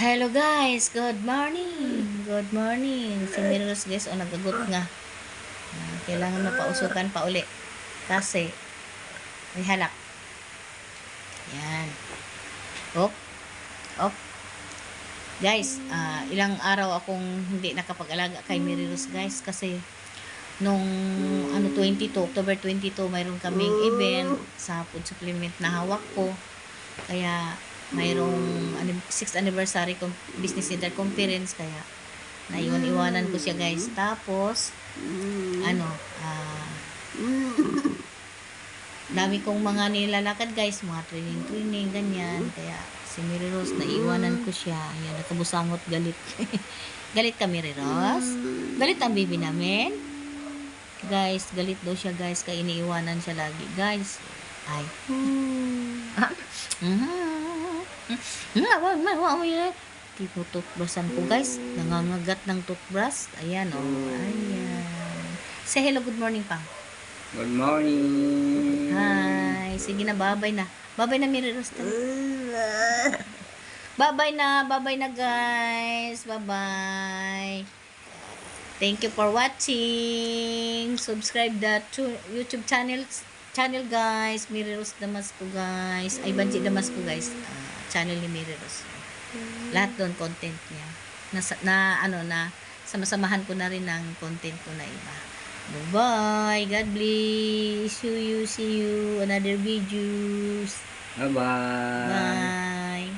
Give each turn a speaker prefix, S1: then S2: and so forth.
S1: Hello guys, good morning. Good morning. Si Miros guys, o nagagot nga. Ah, kailangan mapausukan pa uli. Kasi, may halak. Yan. Op. Op. Guys, ah, ilang araw akong hindi nakapag-alaga kay Miros guys kasi nung ano 22 October 22 mayroon kaming event sa food supplement na hawak ko kaya mayroong ano, 6th anniversary com- business center conference kaya naiwan-iwanan ko siya guys. Tapos ano ah dami kong mga nilalakad guys. Mga training training ganyan. Kaya si Mary Rose naiwanan ko siya. Ayan nakabusangot galit. Galit ka Mary Rose? Galit ang baby namin? Guys galit daw siya guys kaya iniiwanan siya lagi. Guys ay Tinututbrusan ko guys. Nangangagat ng toothbrush. Ayan o. Oh. Ayan. Say hello, good morning pang.
S2: Good morning.
S1: Hi. Sige na, babay na. Babay na, Miri Rose. Babay na, babay na guys. Bye-bye. Thank you for watching. Subscribe the to YouTube channel channel guys. Miri Rose Damasco guys. Ay, Banji Damasco guys. Ah, channel ni Miri Rose. Lahat doon content niya. Na, na ano na sama-samahan ko na rin ng content ko na iba. Bye-bye. God bless. See you, see you. Another videos.
S2: Bye-bye.
S1: Bye.